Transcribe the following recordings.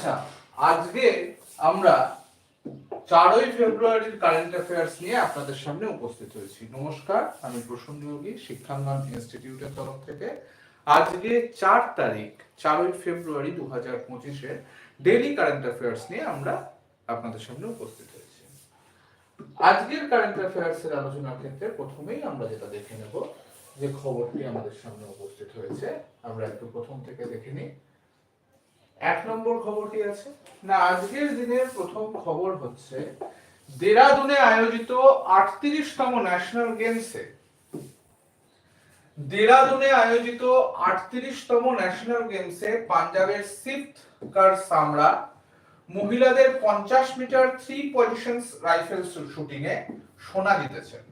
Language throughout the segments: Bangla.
আচ্ছা আজকে আমরা চারই ফেব্রুয়ারির কারেন্ট অ্যাফেয়ার্স নিয়ে আপনাদের সামনে উপস্থিত হয়েছি। নমস্কার, আমি প্রসন্ন যোগী শিক্ষাঙ্গন ইনস্টিটিউটের তরফ থেকে। আজকে চার তারিখ, চারই ফেব্রুয়ারি দু হাজার পঁচিশের ডেলি কারেন্ট অ্যাফেয়ার্স নিয়ে আমরা আপনাদের সামনে উপস্থিত হয়েছি। আজকের কারেন্ট অ্যাফেয়ার্স এর আলোচনার ক্ষেত্রে প্রথমেই আমরা যেটা দেখে নেব, যে খবরটি আমাদের সামনে উপস্থিত হয়েছে, আমরা একটু প্রথম থেকে দেখে নিই। এক নম্বর খবরটি আছে? না, আজকের দিনের প্রথম খবর হচ্ছে, দেরাদুনে আয়োজিত আটত্রিশতম ন্যাশনাল গেমসে, দেরাদুনে আয়োজিত আটত্রিশতম ন্যাশনাল গেমসে পাঞ্জাবের সিফট কার সামরা মহিলাদের পঞ্চাশ meter three position rifle shooting এ সোনা জিতেছেন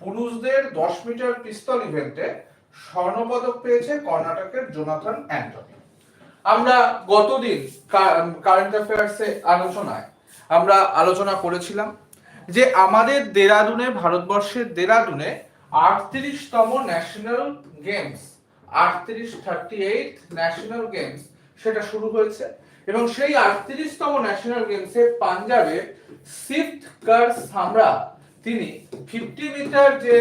পুরুষদের দশ মিটার পিস্তল ইভেন্টে স্বর্ণপদক পেয়েছে কর্ণাটকের জোনাথন অ্যান্টনি। আমরা গতদিন কারেন্ট অ্যাফেয়ার্সে আলোচনায় আমরা আলোচনা করেছিলাম যে আমাদের দেরাদুনে, ভারতবর্ষের দেরাদুনে আটত্রিশতম ন্যাশনাল গেমস আটত্রিশ থার্টি এইট ন্যাশনাল গেমস সেটা শুরু হয়েছে এবং সেই আটত্রিশতম ন্যাশনাল গেমসে পাঞ্জাবের সিফট কার সামরা তিনি ফিফটি মিটার যে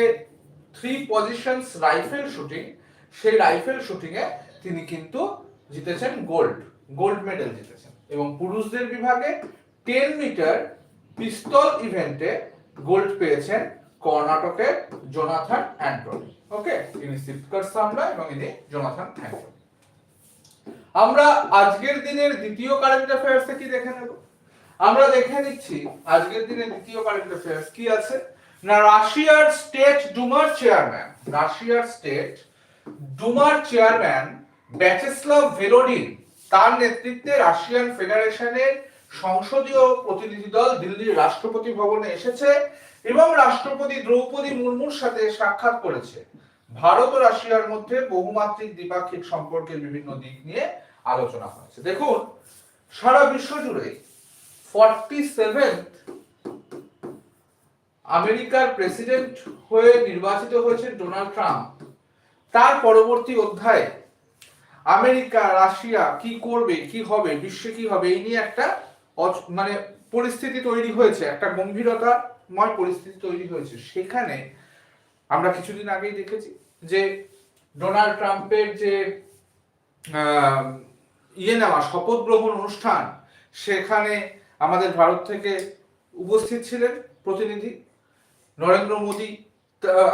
থ্রি পজিশনস রাইফেল শুটিং সেই রাইফেল শুটিং এ তিনি কিন্তু জিতেছেন গোল্ড গোল্ড মেডেল জিতেছেন। এবং পুরুষদের বিভাগে টেন মিটার পিস্তল ইভেন্টে গোল্ড পেয়েছেন কর্ণাটকের জোনাথন অ্যান্টনি। ওকে ইনি সিফকার সামরা এবং ইনি জোনাথন অ্যান্টনি। আমরা আজকের দিনের দ্বিতীয় কারেন্ট অ্যাফেয়ার্স কি দেখে নেব? আমরা দেখে নিচ্ছি আজকের দিনের দ্বিতীয় কারেন্ট অ্যাফেয়ার্স কি আছে? না, রাশিয়ার স্টেট ডুমার চেয়ারম্যান রাশিয়ার স্টেট ডুমার চেয়ারম্যান ব্যাচেস্লাভ ভেলোডিন তার নেতৃত্বে রাশিয়ান ফেডারেশনের সংসদীয় প্রতিনিধি দল দিল্লির রাষ্ট্রপতি ভবনে এসেছে এবং রাষ্ট্রপতি দ্রৌপদী মুর্মুর সাথে সাক্ষাৎ করেছে। ভারত ও রাশিয়ার মধ্যে বহুমাত্রিক দ্বিপাক্ষিক সম্পর্কের বিভিন্ন দিক নিয়ে আলোচনা হয়েছে। দেখুন, সারা বিশ্ব জুড়ে ফর্টি সেভেন্থ আমেরিকার প্রেসিডেন্ট হয়ে নির্বাচিত হয়েছেন ডোনাল্ড ট্রাম্প। তার পরবর্তী অধ্যায়ে আমেরিকা, রাশিয়া কি করবে, কি হবে, বিশ্বে কি হবে, এই নিয়ে একটা মানে পরিস্থিতি তৈরি হয়েছে, একটা গম্ভীরতাময় পরিস্থিতি তৈরি হয়েছে। সেখানে আমরা কিছুদিন আগেই দেখেছি যে ডোনাল্ড ট্রাম্পের যে ইয়ে নেওয়া, শপথ গ্রহণ অনুষ্ঠান, সেখানে আমাদের ভারত থেকে উপস্থিত ছিলেন প্রতিনিধি নরেন্দ্র মোদী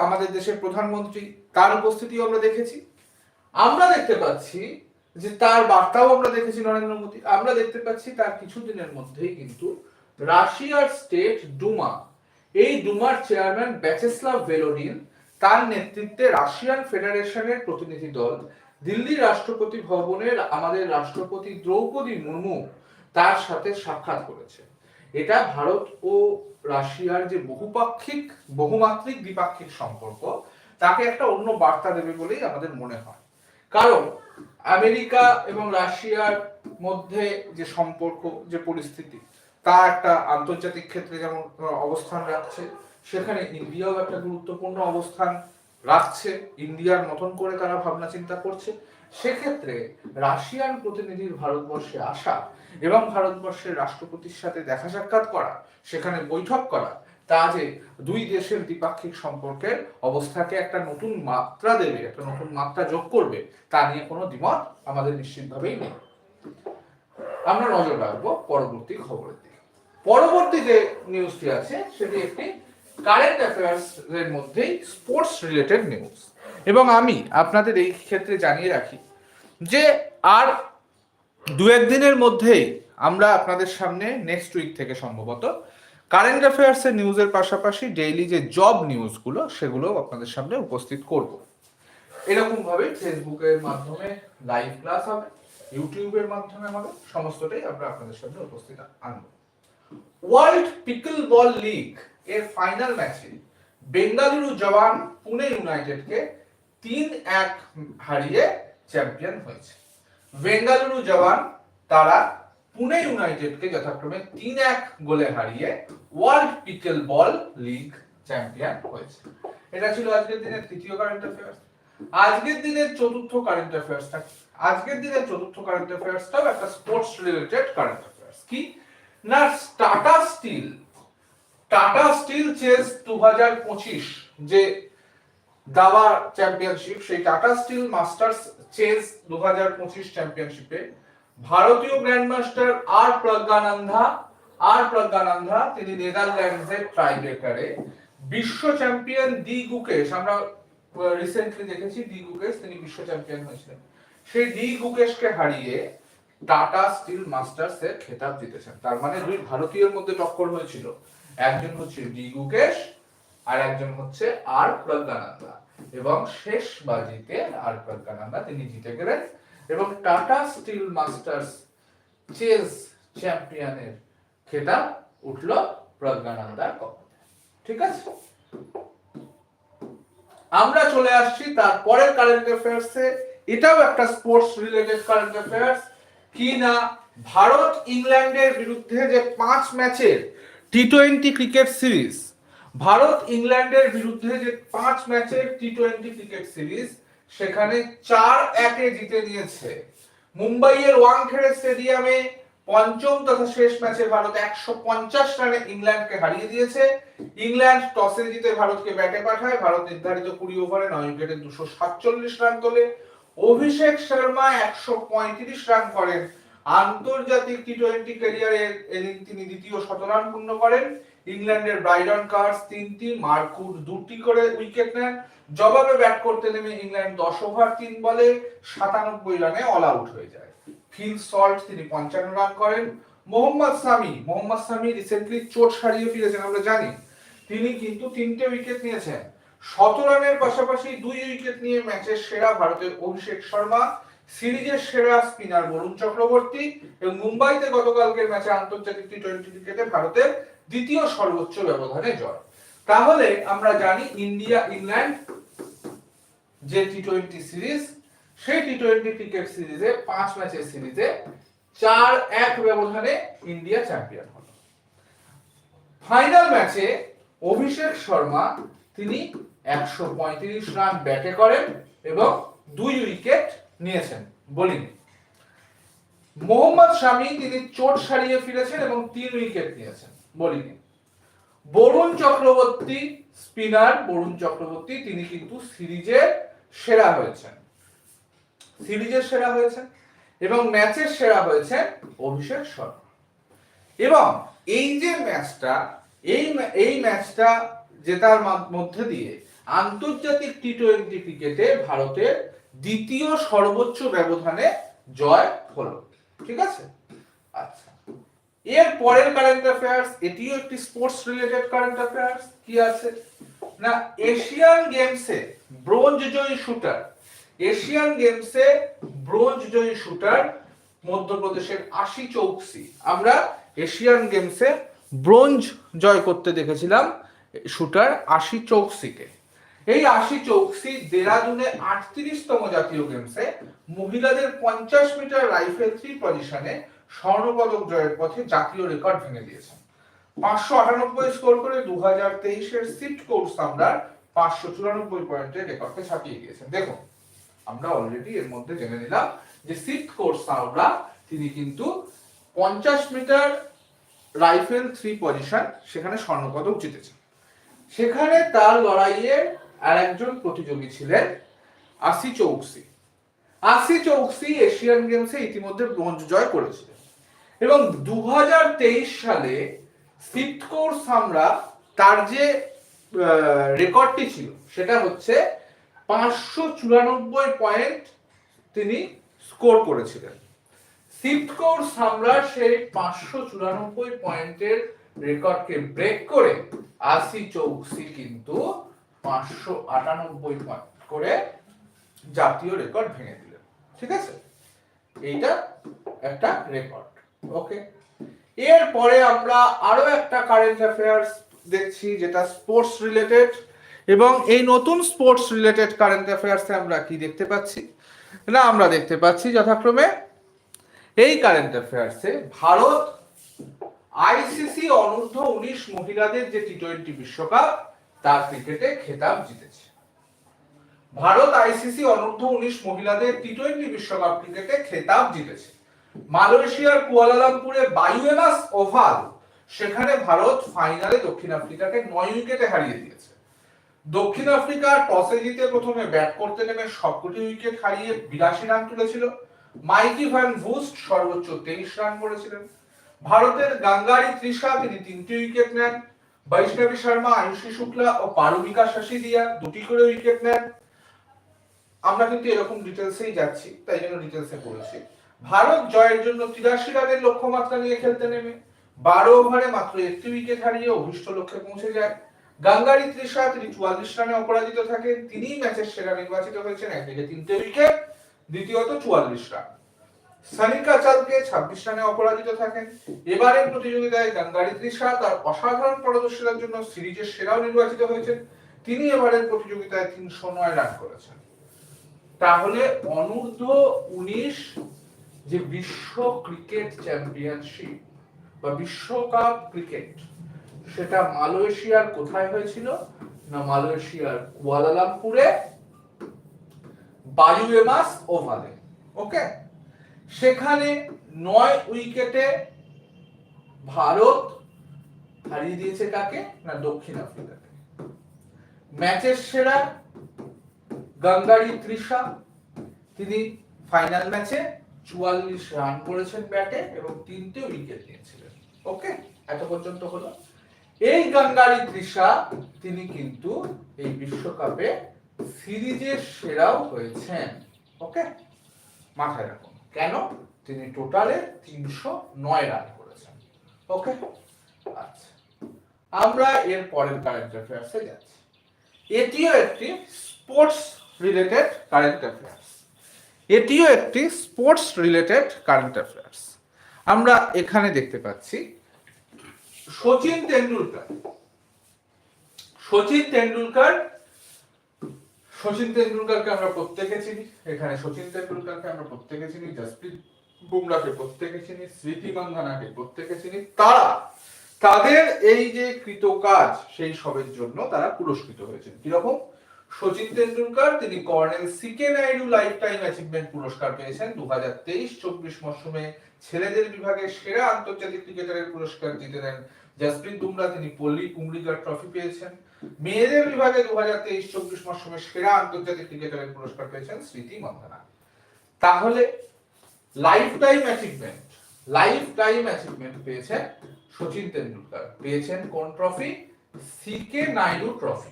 আমাদের দেশের প্রধানমন্ত্রী, তার উপস্থিতিও আমরা দেখেছি। আমরা দেখতে পাচ্ছি যে তার বার্তাও আমরা দেখেছি নরেন্দ্র মোদী। আমরা দেখতে পাচ্ছি তার কিছুদিনের মধ্যেই কিন্তু রাশিয়ার স্টেট ডুমা, এই ডুমার চেয়ারম্যান ব্যাচেস্লাভ ভেলোডিন তার নেতৃত্বে রাশিয়ান ফেডারেশনের প্রতিনিধি দল, দিল্লি রাষ্ট্রপতি ভবনের আমাদের রাষ্ট্রপতি দ্রৌপদী মুর্মু তার সাথে সাক্ষাৎ করেছে এটা ভারত ও রাশিয়ার যে বহুপাক্ষিক, বহুমাত্রিক দ্বিপাক্ষিক সম্পর্ক, তাকে একটা অন্য বার্তা দেবে বলেই আমাদের মনে হয়। কারণ আমেরিকা এবং রাশিয়ার মধ্যে যে সম্পর্ক, যে পরিস্থিতি, তা একটা আন্তর্জাতিক ক্ষেত্রে যেমন অবস্থান রাখছে, সেখানে ইন্ডিয়াও একটা গুরুত্বপূর্ণ অবস্থান রাখছে, ইন্ডিয়ার মতন করে তারা ভাবনা চিন্তা করছে। সেক্ষেত্রে রাশিয়ান প্রতিনিধির ভারতবর্ষে আসা এবং ভারতবর্ষের রাষ্ট্রপতির সাথে দেখা সাক্ষাৎ করা, সেখানে বৈঠক করা তা যে দুই দেশের দ্বিপাক্ষিক সম্পর্কের অবস্থাকে একটা নতুন মাত্রা দেবে, একটা নতুন মাত্রা যোগ করবে, তা নিয়ে কোনো দ্বিমত আমাদের নিশ্চিতভাবেই নেই। আমরা নজর রাখব পরবর্তী খবরের দিকে। পরবর্তী যে নিউজটি আছে, সেটি একটি কারেন্ট অ্যাফেয়ার্স এর মধ্যেই স্পোর্টস রিলেটেড নিউজ এবং আমি আপনাদের এই ক্ষেত্রে জানিয়ে রাখি যে আর দু একদিনের মধ্যেই আমরা আপনাদের সামনে নেক্সট উইক থেকে সম্ভবত কারেন্ট অ্যাফেয়ার্সের নিউজের পাশাপাশি ডেইলি যে জব নিউজগুলো সেগুলো আপনাদের সামনে উপস্থিত করব। এরকম ভাবে ফেসবুকের মাধ্যমে লাইভ ক্লাস হবে ইউটিউবের মাধ্যমে হবে, সমস্তটাই আমরা আপনাদের সামনে উপস্থিত আনব। ওয়ার্ল্ড পিকল বল লিগ এর ফাইনাল ম্যাচে বেঙ্গালুরু জওয়ান পুনে ইউনাইটেডকে তিন এক হারিয়ে চ্যাম্পিয়ন হয়েছে। বেঙ্গালুরু জওয়ান তারা পুনে ইউনাইটেডকে যথাক্রমে তিন এক গোলে হারিয়ে ওয়ার্ল্ড পিকেল বল লিগ চ্যাম্পিয়ন হয়েছে। এটা ছিল আজকের দিনের তৃতীয় কারেন্ট অ্যাফেয়ার্স আজকের দিনের চতুর্থ কারেন্ট অ্যাফেয়ার্সটা আজকের দিনে চতুর্থ কারেন্ট অ্যাফেয়ার্সটাও একটা স্পোর্টস রিলেটেড কারেন্ট অ্যাফেয়ার্স কি? না Tata Steel Tata Steel chess দু যে দাবা চ্যাম্পিয়নশিপ সেই টাটা স্টিল মাস্টার্স চেস দু হাজার পঁচিশ চ্যাম্পিয়নশিপে ভারতীয় grandmaster R Praggnanandhaa R Praggnanandhaa তিনি নেদারল্যান্ডসের ট্রাইব্রেকারে বিশ্ব চ্যাম্পিয়ন দি গুকেশ আমরা রিসেন্টলি দেখেছি ডি গুকেশ তিনি বিশ্ব চ্যাম্পিয়ন হয়েছিলেন। সেই ডি গুকেশকে হারিয়ে টাটা স্টিল মাস্টার্স এর খেতাব জিতেছেন। তার মানে দুই ভারতীয়র মধ্যে টক্কর হয়েছিল। একজন হচ্ছে ডি গুকেশ আর একজন হচ্ছে আর প্রজ্ঞানন্দা এবং শেষ বাজিতে আর প্রজ্ঞানন্দা তিনি জিতে গেলেন। এবং টাটা স্টিল মাস্টার্স চেস চ্যাম্পিয়নের খেতাব উঠল প্রজ্ঞানন্দার কপালে ঠিক আছে? আমরা চলে আসছি তারপরের কারেন্ট অ্যাফেয়ার্সে এটাও একটা স্পোর্টস রিলেটেড কারেন্ট অ্যাফেয়ার্স কি না ভারত ইংল্যান্ডের বিরুদ্ধে যে পাঁচ ম্যাচের T twenty cricket series Bharat ইংল্যান্ডের বিরুদ্ধে যে পাঁচ ম্যাচের টি টোয়েন্টি ক্রিকেট সিরিজ সেখানে চার একে জিতে নিয়েছে। মুম্বাইয়ের ওয়াংখেড়ে স্টেডিয়ামে পঞ্চম তথা শেষ ম্যাচে ভারত একশো পঞ্চাশ রানে ইংল্যান্ডকে হারিয়ে দিয়েছে। ইংল্যান্ড টসে জিতে ভারতকে ব্যাটে পাঠায়। ভারত নির্ধারিত কুড়ি ওভারে নয় উইকেটে দুশো সাতচল্লিশ রান তোলে। অভিষেক শর্মা একশো পঁয়ত্রিশ রান করেন। আন্তর্জাতিক টি টোয়েন্টি ক্যারিয়ারে এদিন তিনি দ্বিতীয় শতরান পূর্ণ করেন। ইংল্যান্ডের ব্রাইডন কার্স তিনটি, মার্কুট দুটি করে উইকেট নেন। জবাবে ব্যাট করতে নেমে ইংল্যান্ড দশ ওভার তিন বলে সাতানব্বই রানে অল আউট হয়ে যায়। ফিল সল্ট তিনি পঞ্চান্ন রান করেন। মোহাম্মদ সামি মোহাম্মদ সামি রিসেন্টলি চোট সারিয়ে ফিরেছেন আমরা জানি। তিনি কিন্তু তিনটে উইকেট নিয়েছেন। শত রানের পাশাপাশি দুই উইকেট নিয়ে ম্যাচের সেরা ভারতের অভিষেক শর্মা, সিরিজের সেরা স্পিনার বরুণ চক্রবর্তী এবং মুম্বাইতে গতকালকের ম্যাচে আন্তর্জাতিক টি টোয়েন্টি ক্রিকেটে ভারতের দ্বিতীয় সর্বোচ্চ ব্যবধানে জয়। তাহলে আমরা জানি ইন্ডিয়া, ইংল্যান্ড যে টি টোয়েন্টি সিরিজ সেই টি টোয়েন্টি ক্রিকেট সিরিজে পাঁচ ম্যাচের সিরিজে চার এক ব্যবধানে ইন্ডিয়া চ্যাম্পিয়ন হলো। ফাইনাল ম্যাচে অভিষেক শর্মা তিনি একশো পঁয়ত্রিশ রান ব্যাটে করেন এবং দুই উইকেট নিয়েছেন বোলিং মোহাম্মদ শামি তিনি চোট সারিয়ে ফিরেছেন এবং তিন উইকেট নিয়েছেন। বোলিং বরুণ চক্রবর্তী স্পিনার বরুণ চক্রবর্তী, তিনি কিন্তু সিরিজের সেরা হয়েছেন। সিরিজের সেরা হয়েছেন এবং ম্যাচের সেরা হয়েছেন অভিষেক শর্মা। এবং এই যে ম্যাচটা, এই এই ম্যাচটা জেতার মধ্যে দিয়ে আন্তর্জাতিক টি টোয়েন্টি ক্রিকেটে ভারতের দ্বিতীয় সর্বোচ্চ ব্যবধানে জয় হলো। ঠিক আছে? আচ্ছা। এর পরের কারেন্ট অ্যাফেয়ার্স এটিও একটি স্পোর্টস রিলেটেড কারেন্ট অ্যাফেয়ার্স কি আছে? না এশিয়ান গেমসে ব্রোঞ্জ জয়ী শুটার এশিয়ান গেমসে ব্রোঞ্জ জয়ী শুটার মধ্যপ্রদেশের আশি চৌকসি। আমরা এশিয়ান গেমসে ব্রোঞ্জ জয় করতে দেখেছিলাম শুটার আশি চৌকসিকে। এই আশি চৌকসি দেরাদুনে আটত্রিশতম জাতীয় গেমসে মহিলাদের পঞ্চাশ মিটার রাইফেল থ্রি পজিশনে স্বর্ণপদক জয়ের পথে জাতীয় রেকর্ড ভেঙে দিয়েছেন পাঁচশো আটানব্বই স্কোর করে দু হাজার তেইশের সিট কোর্স আমরা পাঁচশো চুরানব্বই পয়েন্টের রেকর্ডকে ছাপিয়ে গিয়েছেন। দেখুন, আমরা অলরেডি এর মধ্যে জেনে নিলাম যে সিট কোর্স আমরা, তিনি কিন্তু পঞ্চাশ মিটার রাইফেল থ্রি পজিশন সেখানে স্বর্ণপদক জিতেছেন। সেখানে তার লড়াইয়ে আর একজন প্রতিযোগী ছিলেন আসি চৌকসি। আসি চৌকসি এশিয়ান গেমসে ইতিমধ্যে ব্রোঞ্জ জয় করেছিলেন এবং দু হাজার তেইশ সালে সিটকোর সামরা তার যে রেকর্ডটি ছিল, সেটা হচ্ছে পাঁচশো চুরানব্বই পয়েন্ট তিনি স্কোর করেছিলেন। সিটকোর সামরা সেই পাঁচশো চুরানব্বই পয়েন্টের রেকর্ডকে ব্রেক করে আশি চৌকসি কিন্তু পাঁচশো আটানব্বই পয়েন্ট করে জাতীয় রেকর্ড ভেঙে দিলেন। ঠিক আছে? এইটা একটা রেকর্ড। ওকে এরপরে আমরা আরও একটা কারেন্ট অ্যাফেয়ার্স দেখছি, যেটা স্পোর্টস রিলেটেড এবং এই নতুন স্পোর্টস রিলেটেড কারেন্ট অ্যাফেয়ার্সে আমরা কি দেখতে পাচ্ছি? না, আমরা দেখতে পাচ্ছি যথাক্রমে এই কারেন্ট অ্যাফেয়ার্সে ভারত আইসিসি অনূর্ধ্ব উনিশ মহিলাদের যে টি টোয়েন্টি বিশ্বকাপ, তার ক্রিকেটে খেতাব জিতেছে। ভারত আইসিসি অনূর্ধ্ব উনিশ মহিলাদের টি টোয়েন্টি বিশ্বকাপ ক্রিকেটে খেতাব জিতেছে। মালয়েশিয়ার কুয়ালালামপুরে বায়ুএমাস ওভাল, সেখানে ভারত ফাইনালে দক্ষিণ আফ্রিকাকে নয় উইকেটে হারিয়ে দিয়েছে। দক্ষিণ আফ্রিকা টসে জিতে প্রথমে ব্যাট করতে নেমে সবকটি উইকেট হারিয়ে বিরাশি রান তুলেছিল। মাইকি ভ্যান ভুস্ট সর্বোচ্চ তেইশ রান করেছিলেন। ভারতের গাঙ্গারি ত্রিশা তিনি তিনটি উইকেট নেন। বৈষ্ণবী শর্মা, আয়ুষী শুক্লা ও পারুমিকা শাসিদিয়া দুটি করে উইকেট নেন। আমরা কিন্তু এরকম ডিটেলসেই যাচ্ছি, তাই জন্য ডিটেলসে পড়েছি ভারত জয়ের জন্য তিরাশি রানের লক্ষ্যমাত্রা নিয়ে খেলতে নেমে। বারো ওভারে মাত্র একটি উইকেট হারিয়ে অভিষ্ট লক্ষ্যে পৌঁছে যায়। গাঙ্গারি ত্রিশা তিনি চুয়াল্লিশ রানে অপরাজিত থাকেন। তিনিই ম্যাচের সেরা নির্বাচিত হয়েছেন। একদিকে তিনটে উইকেট দ্বিতীয়ত চুয়াল্লিশ রান। সানিকা চালকে ছাব্বিশ রানে অপরাজিত থাকেন। এবারের প্রতিযোগিতায় গাঙ্গারি ত্রিশা তার অসাধারণ পারদর্শিতার জন্য সিরিজের সেরাও নির্বাচিত হয়েছেন। তিনি এবারের প্রতিযোগিতায় তিনশো নয় রান করেছেন। তাহলে অনূর্ধ্ব উনিশ যে বিশ্ব ক্রিকেট চ্যাম্পিয়নশিপ বা বিশ্বকাপ ক্রিকেট, সেটা মালয়েশিয়ার কোথায় হয়েছিল? না, মালয়েশিয়ার কুয়ালালামপুরে বায়ুএমাস ওভালে। ওকে সেখানে নয় উইকেটে ভারত হারিয়ে দিয়েছে কাকে? না, দক্ষিণ আফ্রিকাকে। ম্যাচের সেরা গঙ্গারি ত্রিশা, তিনি ফাইনাল ম্যাচে চুয়াল্লিশ রান করেছেন ব্যাটে এবং তিনটে উইকেট নিয়েছিলেন। ওকে এত পর্যন্ত হলো। এই গঙ্গারি ত্রিশা তিনি কিন্তু এই বিশ্বকাপে সিরিজের সেরাও হয়েছেন। ওকে মাথায় রাখুন। কেন? তিনি টোটালে তিনশো নয় রান করেছেন। ওকে আচ্ছা। আমরা এর পরের কারেন্ট অ্যাফেয়ার্সে যাচ্ছি। এটিও একটি স্পোর্টস রিলেটেড কারেন্ট অ্যাফেয়ার্স এটিও একটি স্পোর্টস রিলেটেড কারেন্ট অ্যাফেয়ার্স আমরা এখানে দেখতে পাচ্ছি সচিন তেন্ডুলকার। সচিন তেন্ডুলকার, সচিন তেন্ডুলকারকে আমরা প্রত্যেকে চিনি। এখানে সচিন তেন্ডুলকারকে আমরা প্রত্যেকে চিনি, জসপ্রীত বুমরাকে প্রত্যেকে চিনি, স্মৃতি মান্ধানাকে প্রত্যেকে চিনি। তারা, তাদের এই যে কৃতকাজ সেই সবের জন্য তারা পুরস্কৃত হয়েছেন। কীরকম? সচিন তেন্ডুলকার, তিনি Colonel CK Naidu life time achievement পুরস্কার পেয়েছেন দু হাজার তেইশ চব্বিশ মরশুমে। ছেলেদের বিভাগে সেরা আন্তর্জাতিক ক্রিকেটারের পুরস্কার জিতে নেন জাসপ্রীত বুমরা, তিনি পল্লী কুমড়িকার ট্রফি পেয়েছেন। মেয়েদের বিভাগে দু হাজার তেইশ চব্বিশ মরশুমে সেরা আন্তর্জাতিক ক্রিকেটারের পুরস্কার পেয়েছেন স্মৃতি মন্দানা। তাহলে life time achievement life time achievement পেয়েছেন সচিন তেন্ডুলকার। পেয়েছেন কোন trophy? CK Naidu trophy.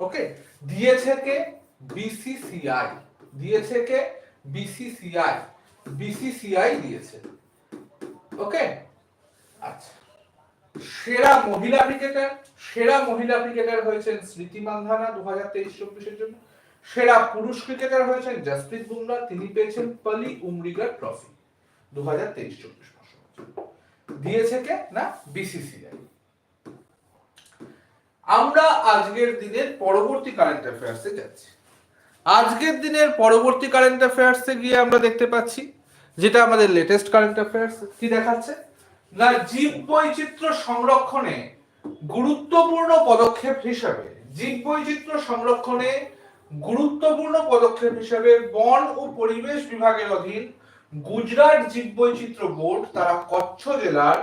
Okay? দিয়েছে কে? বিসিসিআই দিয়েছে কে? বিসিসিআই বিসিসিআই দিয়েছে। ওকে? আচ্ছা। সেরা মহিলা ক্রিকেটার, সেরা মহিলা ক্রিকেটার হয়েছেন স্মৃতি মান্ধানা দু হাজার তেইশ চব্বিশের জন্য। সেরা পুরুষ ক্রিকেটার হয়েছেন জসপ্রীত বুমরা। তিনি পেয়েছেন পলি উমরিগার ট্রফি দু হাজার তেইশ চব্বিশ দিয়েছে কে? না বিসিসিআই আমরা আজকের দিনের পরবর্তী কারেন্ট অ্যাফেয়ার্সে যাচ্ছি। আজকের দিনের পরবর্তী কারেন্ট অ্যাফেয়ার্সে গিয়ে আমরা দেখতে পাচ্ছি যেটা আমাদের লেটেস্ট কারেন্ট অ্যাফেয়ার্স কি দেখাচ্ছে? না, জীব বৈচিত্র্য সংরক্ষণে গুরুত্বপূর্ণ পদক্ষেপ হিসাবে, জীব বৈচিত্র্য সংরক্ষণে গুরুত্বপূর্ণ পদক্ষেপ হিসাবে বন ও পরিবেশ বিভাগের অধীন গুজরাট জীববৈচিত্র্য বোর্ড, তারা কচ্ছ জেলার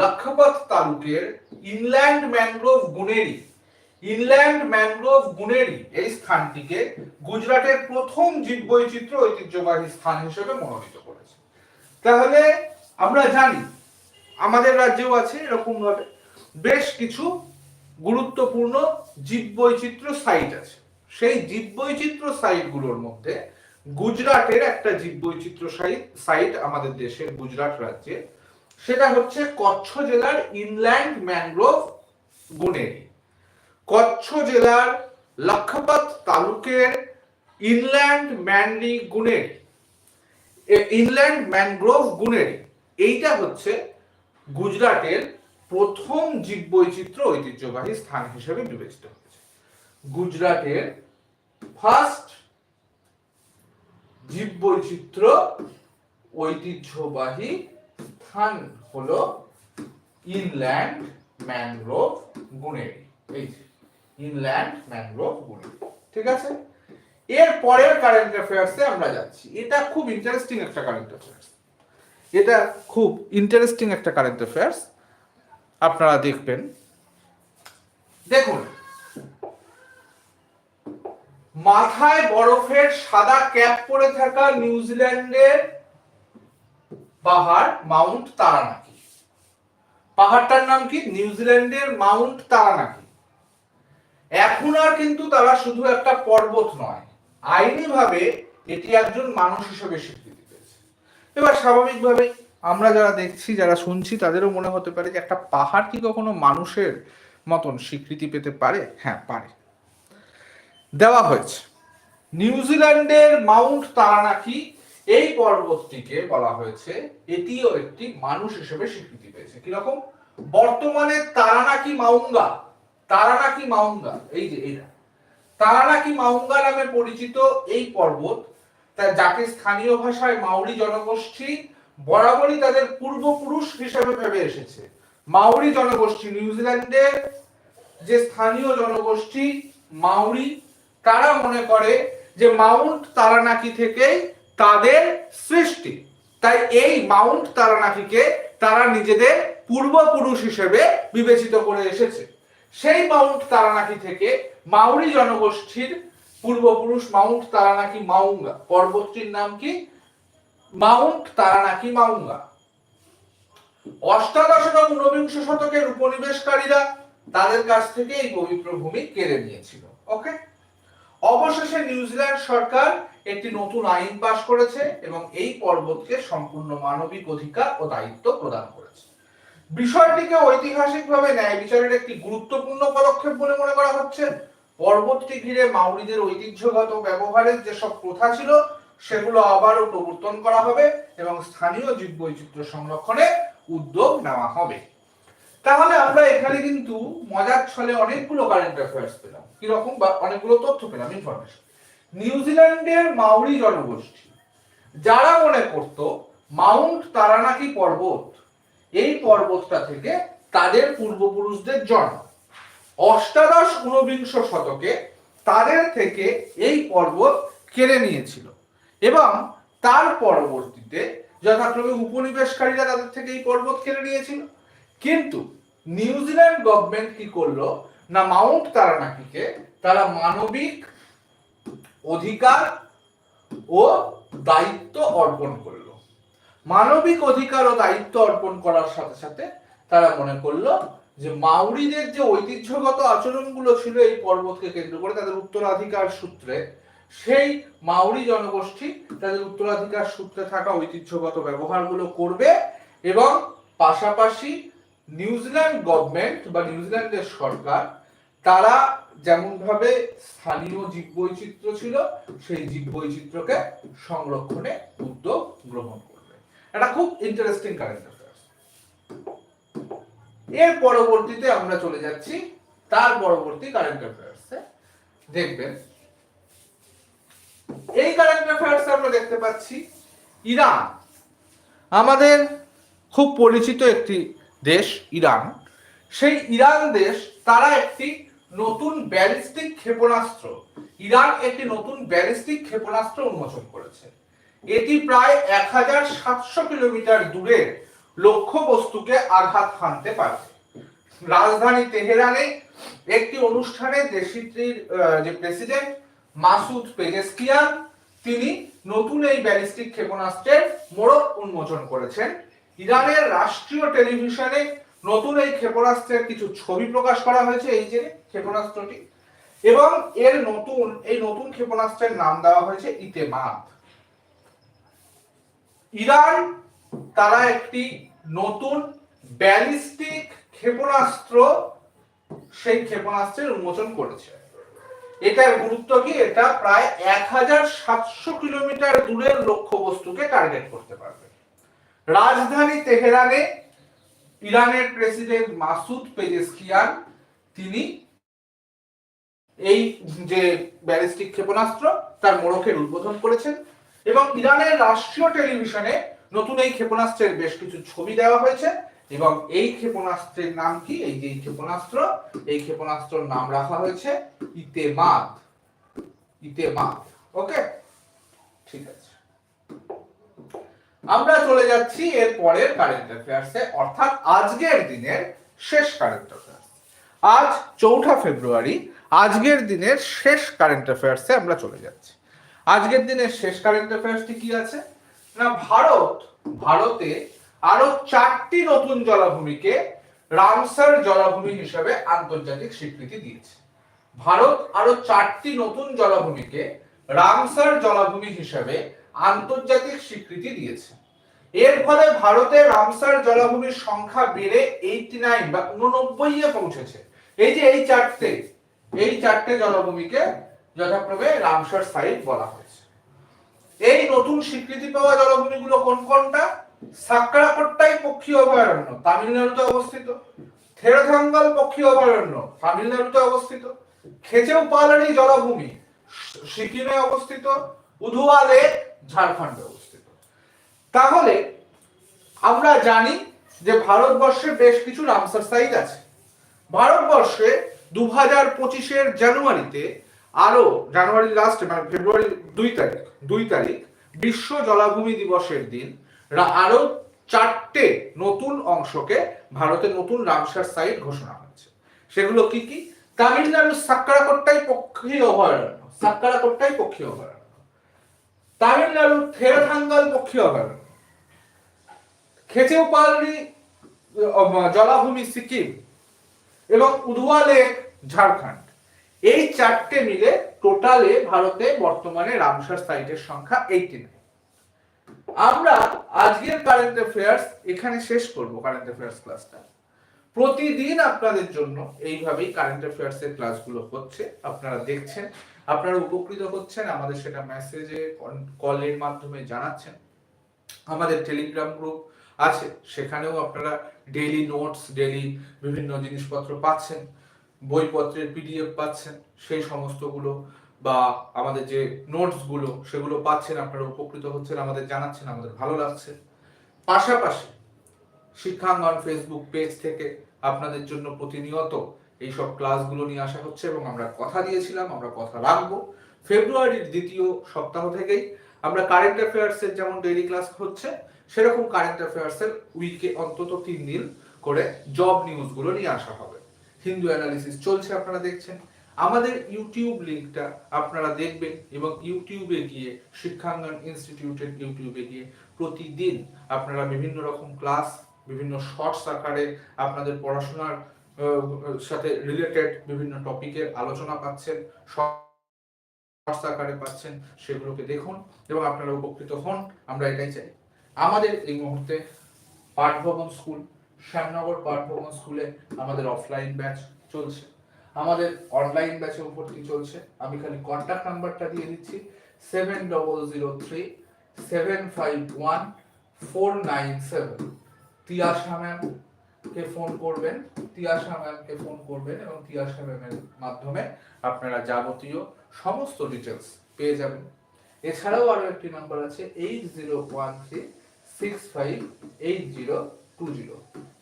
Lakhpat তালুকের inland mangrove Guneri, inland mangrove Guneri এই স্থানটিকে গুজরাটের প্রথম জীববৈচিত্র্য ঐতিহ্যবাহী স্থান হিসেবে মনোনীত করেছে। তাহলে আমরা জানি, আমাদের রাজ্যেও আছে এরকম ভাবে বেশ কিছু গুরুত্বপূর্ণ জীববৈচিত্র্য সাইট আছে। সেই জীববৈচিত্র্য সাইটগুলোর মধ্যে গুজরাটের একটা জীববৈচিত্র্য সাইট সাইট আমাদের দেশের গুজরাট রাজ্যে। সেটা হচ্ছে কচ্ছ জেলার ইনল্যান্ড ম্যানগ্রোভ গুনেরি। কচ্ছ জেলার Lakhpat তালুকের inland mangrove Guneri. Inland mangrove Guneri, এইটা হচ্ছে গুজরাটের প্রথম জীববৈচিত্র্য ঐতিহ্যবাহী স্থান হিসেবে বিবেচিত হয়েছে। গুজরাটের ফার্স্ট জীববৈচিত্র্য ঐতিহ্যবাহী স্থান হলো ইনল্যান্ড ম্যানগ্রোভ গুণেরি এই ইনল্যান্ড ম্যানগ্রোভ গুণেরি ঠিক আছে? এর পরের কারেন্ট অ্যাফেয়ার্সে আমরা যাচ্ছি। এটা খুব ইন্টারেস্টিং একটা কারেন্ট অ্যাফেয়ার্স এটা খুব ইন্টারেস্টিং একটা কারেন্ট অ্যাফেয়ার্স আপনারা দেখবেন। দেখুন মাথায় বরফের সাদা ক্যাপ পরে থাকা নিউজিল্যান্ডের পাহাড় মাউন্ট তারানাকি। পাহাড়টার নাম কি? নিউজিল্যান্ডের মাউন্ট তারানাকি। এখন আর কিন্তু তারা শুধু একটা পর্বত নয়, আইনিভাবে এটি একজন মানুষ হিসেবে স্বীকৃতি পেয়েছে। এবার স্বাভাবিকভাবে আমরা যারা দেখছি, যারা শুনছি, তাদেরও মনে হতে পারে যে একটা পাহাড় কি কখনো মানুষের মতন স্বীকৃতি পেতে পারে? হ্যাঁ পারে। দেওয়া হয়েছে। নিউজিল্যান্ডের মাউন্ট তারানাকি এই পর্বতটিকে বলা হয়েছে, এটিও একটি মানুষ হিসেবে স্বীকৃতি পেয়েছে। কীরকম? বর্তমানে তারানাকি মাউঙ্গা তারানাকি মাউঙ্গা, এই যে এইটা তারানাকি মাউঙ্গা নামে পরিচিত এই পর্বত, তা যাকে স্থানীয় ভাষায় মাউরি জনগোষ্ঠী, বরাবরই তাদের পূর্বপুরুষ হিসেবে ভেবে এসেছে। মাউরি জনগোষ্ঠী নিউজিল্যান্ডের যে স্থানীয় জনগোষ্ঠী মাউরি তারা মনে করে যে মাউন্ট তারানাকি থেকেই তাদের সৃষ্টি। তাই এই মাউন্ট তারানাকিকে তারা নিজেদের পূর্বপুরুষ হিসেবে বিবেচিত করে এসেছে। সেই মাউন্ট তারানাকি থেকে মাউরি জনগোষ্ঠীর পূর্বপুরুষ মাউন্ট তারানাকি মাউঙ্গা। পর্বতটির নাম কি? Mount Taranaki Maunga. অষ্টাদশ এবং ঊনবিংশ শতকের উপনিবেশকারীরা তাদের কাছ থেকে এই পবিত্র ভূমি কেড়ে নিয়েছিল। ওকে অবশেষে নিউজিল্যান্ড সরকার একটি নতুন আইন পাশ করেছে এবং এই পর্বতকে সম্পূর্ণ মানবিক অধিকার ও দায়িত্ব প্রদান করেছে। বিষয়টিকে ঐতিহাসিকভাবে ন্যায় বিচারের একটি গুরুত্বপূর্ণ পদক্ষেপ বলে মনে করা হচ্ছে। পর্বতটি ঘিরে মাউরিদের ঐতিহ্যগত ব্যবহারের যেসব প্রথা ছিল, সেগুলো আবারও প্রবর্তন করা হবে এবং স্থানীয় জীববৈচিত্র্য সংরক্ষণে উদ্যোগ নেওয়া হবে। তাহলে আমরা এখানে কিন্তু মজার ছলে অনেকগুলো কারেন্ট অ্যাফেয়ার্স পেলাম। কীরকম বা অনেকগুলো তথ্য পেলাম ইনফরমেশন নিউজিল্যান্ডের মাউরি জনগোষ্ঠী, যারা মনে করত মাউন্ট তারানাকি পর্বত, এই পর্বতটা থেকে তাদের পূর্বপুরুষদের জন্ম। অষ্টাদশ ঊনবিংশ শতকে তাদের থেকে এই পর্বত কেড়ে নিয়েছিল এবং তার পরবর্তীতে যথাক্রমে উপনিবেশকারীরা তাদের থেকে এই পর্বত কেড়ে নিয়েছিল। কিন্তু নিউজিল্যান্ড গভর্নমেন্ট কি করল? না মাউন্ট তারানাকিকে তারা মানবিক অধিকার ও দায়িত্ব অর্পণ করল। মানবিক অধিকার ও দায়িত্ব অর্পণ করার সাথে সাথে তারা মনে করল যে মাউরিদের যে ঐতিহ্যগত আচরণগুলো ছিল এই পর্বতকে কেন্দ্র করে তাদের উত্তরাধিকার সূত্রে, সেই মাউরি জনগোষ্ঠী তাদের উত্তরাধিকার সূত্রে থাকা ঐতিহ্যগত ব্যবহারগুলো করবে এবং পাশাপাশি নিউজিল্যান্ড গভর্নমেন্ট বা নিউজিল্যান্ডের সরকার, তারা যেমন ভাবে স্থানীয় জীববৈচিত্র্য ছিল, সেই জীব জীববৈচিত্র্যকে সংরক্ষণে উদ্যোগ গ্রহণ করবে। এটা খুব ইন্টারেস্টিং কারেন্ট অ্যাফেয়ার্স এর পরবর্তীতে আমরা চলে যাচ্ছি, তার পরবর্তী কারেন্ট অ্যাফেয়ার্সে দেখবেন, এই কারেন্ট অ্যাফেয়ার্স আমরা দেখতে পাচ্ছি, ইরান। আমাদের খুব পরিচিত একটি দেশ ইরান। সেই ইরান দেশ, তারা একটি নতুন ব্যালিস্টিক ক্ষেপণাস্ত্র। ইরান একটি নতুন ব্যালিস্টিক ক্ষেপণাস্ত্র উন্মোচন করেছে। এটি প্রায় এক হাজার সাতশো কিলোমিটার দূরে লক্ষ্য বস্তুকে আঘাত হানতে পারে। রাজধানী তেহরানে একটি অনুষ্ঠানে দেশটির যে প্রেসিডেন্ট, মাসুদ পেজেস্কিয়ান, তিনি নতুন এই ব্যালিস্টিক ক্ষেপণাস্ত্রের মোড়ক উন্মোচন করেছেন। ইরানের রাষ্ট্রীয় টেলিভিশনে নতুন এই ক্ষেপণাস্ত্রের কিছু ছবি প্রকাশ করা হয়েছে, এই যে ক্ষেপণাস্ত্রটি। এবং এর নতুন, এই নতুন ক্ষেপণাস্ত্রের নাম দেওয়া হয়েছে ইতেমাদ। ইরান তারা একটি নতুন ব্যালিস্টিক ক্ষেপণাস্ত্র, সেই ক্ষেপণাস্ত্রের উন্মোচন করেছে। এটার গুরুত্ব কি? এটা প্রায় এক হাজার সাতশো কিলোমিটার দূরের লক্ষ্যবস্তুকে টার্গেট করতে পারবে। রাজধানী তেহরানে ইরানের প্রেসিডেন্ট মাসুদ পেজেস্কিয়ান তিনি এই যে ব্যালিস্টিক ক্ষেপণাস্ত্র তার মোড়কের উদ্বোধন করেছেন এবং ইরানের রাষ্ট্রীয় টেলিভিশনে নতুন এই ক্ষেপণাস্ত্রের বেশ কিছু ছবি দেওয়া হয়েছে এবং এই ক্ষেপণাস্ত্রের নাম কি? এই যে ক্ষেপণাস্ত্র, এই ক্ষেপণাস্ত্রের নাম রাখা হয়েছে ইতেমাদ। ইতেমাদ, ওকে? ঠিক আছে। আমরা চলে যাচ্ছি এর পরের কারেন্ট অ্যাফেয়ার্সে অর্থাৎ আজকের দিনের শেষ কারেন্ট অ্যাফেয়ার্স আজ চৌঠা ফেব্রুয়ারি, আজকের দিনের শেষ কারেন্ট অ্যাফেয়ার্সে আমরা চলে যাচ্ছি। আজকের দিনের শেষ কারেন্ট অ্যাফেয়ার্সটি কি আছে? না, ভারত, ভারতে আরও চারটি নতুন জলাভূমিকে রামসার জলাভূমি হিসেবে আন্তর্জাতিক স্বীকৃতি দিয়েছে। ভারত আরও চারটি নতুন জলাভূমিকে রামসার জলাভূমি হিসেবে আন্তর্জাতিক স্বীকৃতি দিয়েছে। এর ফলে ভারতে রামসার জলাভূমির সংখ্যা বেড়ে এইটি নাইন বা উননব্বই এ পৌঁছেছে। এই যে এই চারটে এই চারটে জলাভূমিকে যথাক্রমে রামসার সাইট বলা হয়েছে। এই নতুন স্বীকৃতি পাওয়া জলাভূমিগুলো কোন কোনটা? সাকরাকোট্টাই পক্ষী অভয়ারণ্য, তামিলনাড়ুতে অবস্থিত। থেরথাঙ্গাল পক্ষী অভয়ারণ্য, তামিলনাড়ুতে অবস্থিত। খেচেও পালারি জলাভূমি, সিকিমে অবস্থিত। উধুয়া লেক ঝাড়খণ্ডে অবস্থিত তাহলে আমরা জানি যে ভারতবর্ষে বেশ কিছু রামসার সাইট আছে। ভারতবর্ষে দু হাজার পঁচিশের জানুয়ারিতে আরও জানুয়ারি লাস্ট মানে ফেব্রুয়ারি দুই তারিখ দুই তারিখ, বিশ্ব জলাভূমি দিবসের দিন রা- আরও চারটে নতুন অংশকে ভারতের নতুন রামসার সাইট ঘোষণা হয়েছে। সেগুলো কি কি? তামিলনাড়ুর সাক্কারাকোট্টাই পক্ষী অভয়ারণ্য সাক্কারাকোট্টাই পক্ষী অভয়ারণ্য, তামিলনাড়ুর থেরাথাঙ্গাল পক্ষী অভয়ারণ্য খেচেউপালরি আহ, জলাভূমি সিকিম এবং উধুয়া লেক ঝাড়খণ্ড। এই চারটে মিলে টোটালে ভারতে বর্তমানে রামসার সাইটের সংখ্যা এইটি আমরা আজকের কারেন্ট অ্যাফেয়ার্স এখানে শেষ করব কারেন্ট অ্যাফেয়ার্স ক্লাসটা প্রতিদিন আপনাদের জন্য এইভাবেই কারেন্ট অ্যাফেয়ার্স এর ক্লাসগুলো হচ্ছে। আপনারা দেখছেন আপনারা উপকৃত হচ্ছেন আমাদের সেটা মেসেজে কলের মাধ্যমে জানাচ্ছেন। আমাদের টেলিগ্রাম গ্রুপ আছে। সেখানেও আপনারা ডেইলি নোটস ডেইলি বিভিন্ন জিনিসপত্র পাচ্ছেন, বইপত্রের পিডিএফ পাচ্ছেন, সেই সমস্তগুলো বা আমাদের যে নোটসগুলো সেগুলো পাচ্ছেন, আপনারা উপকৃত হচ্ছেন, আমাদের জানাচ্ছেন, আমাদের ভালো লাগছে। পাশাপাশি শিক্ষাঙ্গন ফেসবুক পেজ থেকে আপনাদের জন্য প্রতিনিয়ত এইসব ক্লাসগুলো নিয়ে আসা হচ্ছে এবং আমরা কথা দিয়েছিলাম, আমরা কথা রাখব। ফেব্রুয়ারির দ্বিতীয় সপ্তাহ থেকেই আমরা কারেন্ট অ্যাফেয়ার্স এর যেমন ডেইলি ক্লাস হচ্ছে সেরকম কারেন্ট অ্যাফেয়ার্স এর উইকে অন্তত তিন দিন করে জব নিউজগুলো নিয়ে আসা হবে। হিন্দু অ্যানালিসিস চলছে আপনারা দেখছেন। আমাদের ইউটিউব লিঙ্কটা আপনারা দেখবেন এবং ইউটিউবে গিয়ে শিক্ষাঙ্গন ইনস্টিটিউটের ইউটিউবে গিয়ে প্রতিদিন আপনারা বিভিন্ন রকম ক্লাস বিভিন্ন শর্টস আকারে আপনাদের পড়াশোনার সাথে রিলেটেড বিভিন্ন টপিকের আলোচনা পাচ্ছেন শর্টস আকারে পাচ্ছেন, সেগুলোকে দেখুন এবং আপনারা উপকৃত হন। আমরা এটাই চাই। আমাদের এই মুহূর্তে পাঠভবন স্কুল, শ্যামনগর পাঠভবন স্কুলে আমাদের অফলাইন ব্যাচ চলছে। আমাদের অনলাইন ব্যাচেও ভর্তি চলছে। আমি খালি কন্ট্যাক্ট নাম্বারটা দিয়ে দিচ্ছি। Seven double zero three seven five one four nine seven Tiyasha ম্যামকে ফোন করবেন, তিয়াশা ম্যামকে ফোন করবেন এবং তিয়াশা ম্যামের মাধ্যমে আপনারা যাবতীয় সমস্ত ডিটেলস পেয়ে যাবেন। এছাড়াও আরও একটি নাম্বার আছে eight zero one three six five eight zero two zero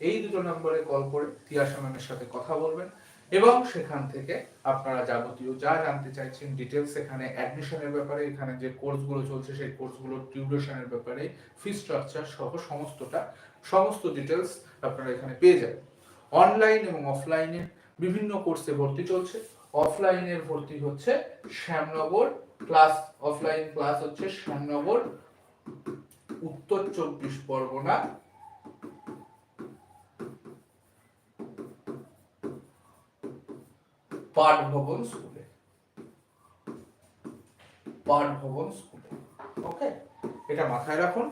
এই দুটো নম্বরে কল করে তিয়াশা ম্যামের সাথে কথা বলবেন এবং সেখান থেকে আপনারা যাবতীয় যা জানতে চাইছেন ডিটেলস এখানে অ্যাডমিশনের ব্যাপারে, এখানে যে কোর্সগুলো চলছে, সেই কোর্সগুলোর টিউরেশনের ব্যাপারে ফি স্ট্রাকচার সহ সমস্তটা, সমস্ত ডিটেলস আপনারা এখানে পেয়ে যাবেন। অনলাইন এবং অফলাইনে বিভিন্ন কোর্সে ভর্তি চলছে। অফলাইনের ভর্তি হচ্ছে শ্যামনগর ক্লাস অফলাইন ক্লাস হচ্ছে শ্যামনগর উত্তর চব্বিশ পরগনা। পাঠভবন স্কুলে। পাঠ ভবন স্কুলে। ওকে এটা মাথায় রাখুন।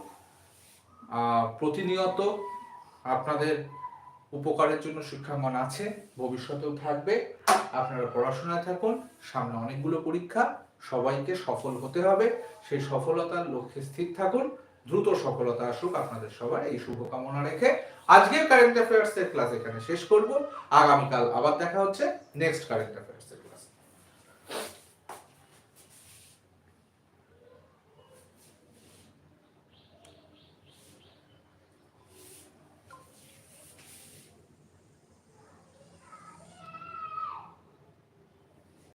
প্রতিনিয়ত আপনাদের উপকারের জন্য শিক্ষাঙ্গন আছে, ভবিষ্যতেও থাকবে। আপনারা পড়াশোনায় থাকুন, সামনে অনেকগুলো পরীক্ষা, সবাইকে সফল হতে হবে। সেই সফলতার লক্ষ্যে স্থির থাকুন। দ্রুত সফলতা আসুক আপনাদের সবার, এই শুভকামনা রেখে আজকের কারেন্ট অ্যাফেয়ার্স এর ক্লাস এখানে শেষ করব। আগামীকাল আবার দেখা হচ্ছে নেক্সট কারেন্ট অ্যাফেয়ার্স